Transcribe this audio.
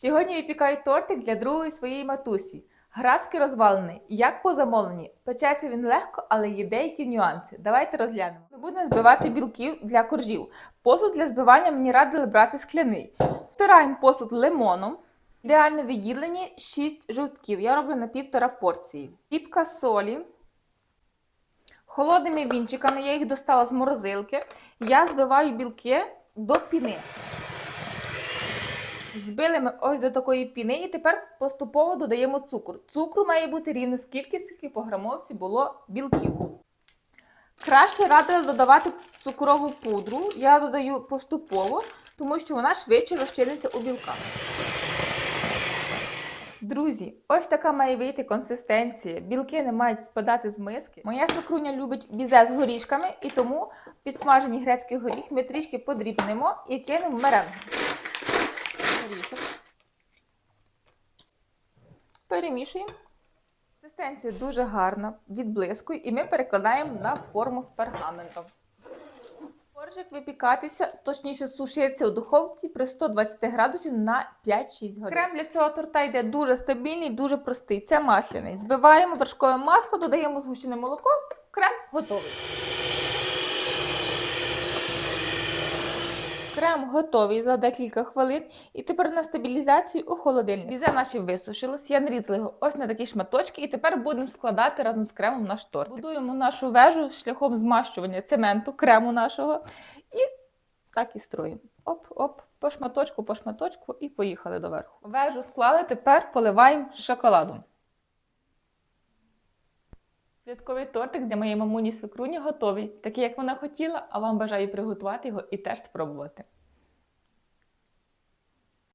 Сьогодні випікаю тортик для другої своєї матусі. Графський розвалений, як по замовленні. Печеться він легко, але є деякі нюанси. Давайте розглянемо. Ми будемо збивати білків для коржів. Посуд для збивання мені радили брати скляний. Втираємо посуд лимоном. Ідеально відділені 6 жовтків. Я роблю на півтора порції. Піпка солі. Холодними вінчиками я їх достала з морозилки. Я збиваю білки до піни. Збили ми ось до такої піни і тепер поступово додаємо цукор. Цукру має бути рівно скільки, скільки по грамовці було білків. Краще радила додавати цукрову пудру. Я додаю поступово, тому що вона швидше розчиниться у білках. Друзі, ось така має вийти консистенція. Білки не мають спадати з миски. Моя свекруня любить бізе з горішками, і тому підсмажені грецький горіх ми трішки подрібнемо і кинемо в. Горішок. Перемішуємо. Консистенція дуже гарна, відблискує, і ми перекладаємо на форму з пергаментом. Коржик випікатися, точніше сушиться у духовці при 120 градусів на 5-6 годин. Крем для цього торта йде дуже стабільний, дуже простий. Це масляний. Збиваємо вершкове масло, додаємо згущене молоко, крем готовий. Крем готовий за декілька хвилин. І тепер на стабілізацію у холодильник. Бізе наші висушилось. Я нарізала його ось на такі шматочки. І тепер будемо складати разом з кремом наш торт. Будуємо нашу вежу шляхом змащування цементу, крему нашого. І так і строїмо. Оп-оп, по шматочку, по шматочку і поїхали доверху. Вежу склали, тепер поливаємо шоколадом. Святковий тортик для моєї мамуні свекруні готовий, такий, як вона хотіла, а вам бажаю приготувати його і теж спробувати.